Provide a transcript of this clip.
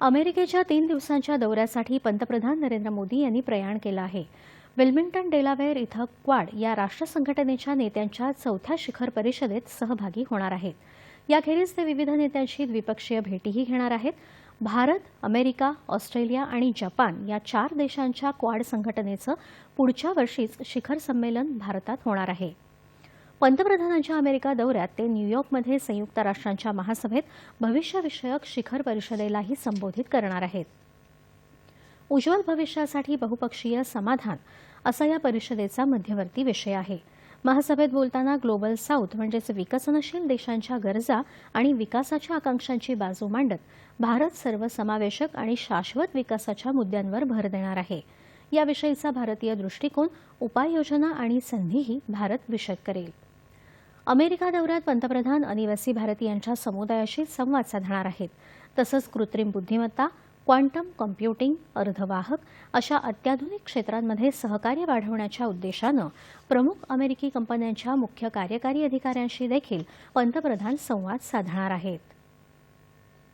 अमेरिकेच्या तीन दिवसांच्या दौऱ्यासाठी पंतप्रधान नरेंद्र मोदी यांनी प्रयाण केलं आहे. विल्मिंग्टन डेलावेअर इथं क्वाड या राष्ट्र संघटनेच्या नेत्यांच्या चौथ्या शिखर परिषदेत सहभागी होणार आहेत. याखेरीज ते विविध नेत्यांशी द्विपक्षीय भेटीही घेणार आहेत. भारत अमेरिका ऑस्ट्रेलिया आणि जपान या चार देशांच्या क्वाड संघटनेचं पुढच्या वर्षीच शिखर संमेलन भारतात होणार आहे. पंतप्रधानांच्या अमेरिका दौऱ्यात ते न्यूयॉर्कमध्ये संयुक्त राष्ट्रांच्या महासभेत भविष्यविषयक शिखर परिषदेलाही संबोधित करणार आहेत. उज्ज्वल भविष्यासाठी बहुपक्षीय समाधान असा या परिषदेचा मध्यवर्ती विषय आहे. महासभेत बोलताना ग्लोबल साऊथ म्हणजेच विकसनशील देशांच्या गरजा आणि विकासाच्या आकांक्षांची बाजू मांडत भारत सर्वसमावेशक आणि शाश्वत विकासाच्या मुद्द्यांवर भर देणार आहे. याविषयीचा भारतीय दृष्टिकोन उपाययोजना आणि संधीही भारत विषद करेल. अमेरिका दौऱ्यात पंतप्रधान अनिवासी भारतीयांच्या समुदायाशी संवाद साधणार आहेत. तसंच कृत्रिम बुद्धिमत्ता क्वांटम कॉम्प्युटिंग अर्धवाहक अशा अत्याधुनिक क्षेत्रांमध्ये सहकार्य वाढवण्याच्या उद्देशानं प्रमुख अमेरिकी कंपन्यांच्या मुख्य कार्यकारी अधिकाऱ्यांशी देखील पंतप्रधान संवाद साधणार आहेत.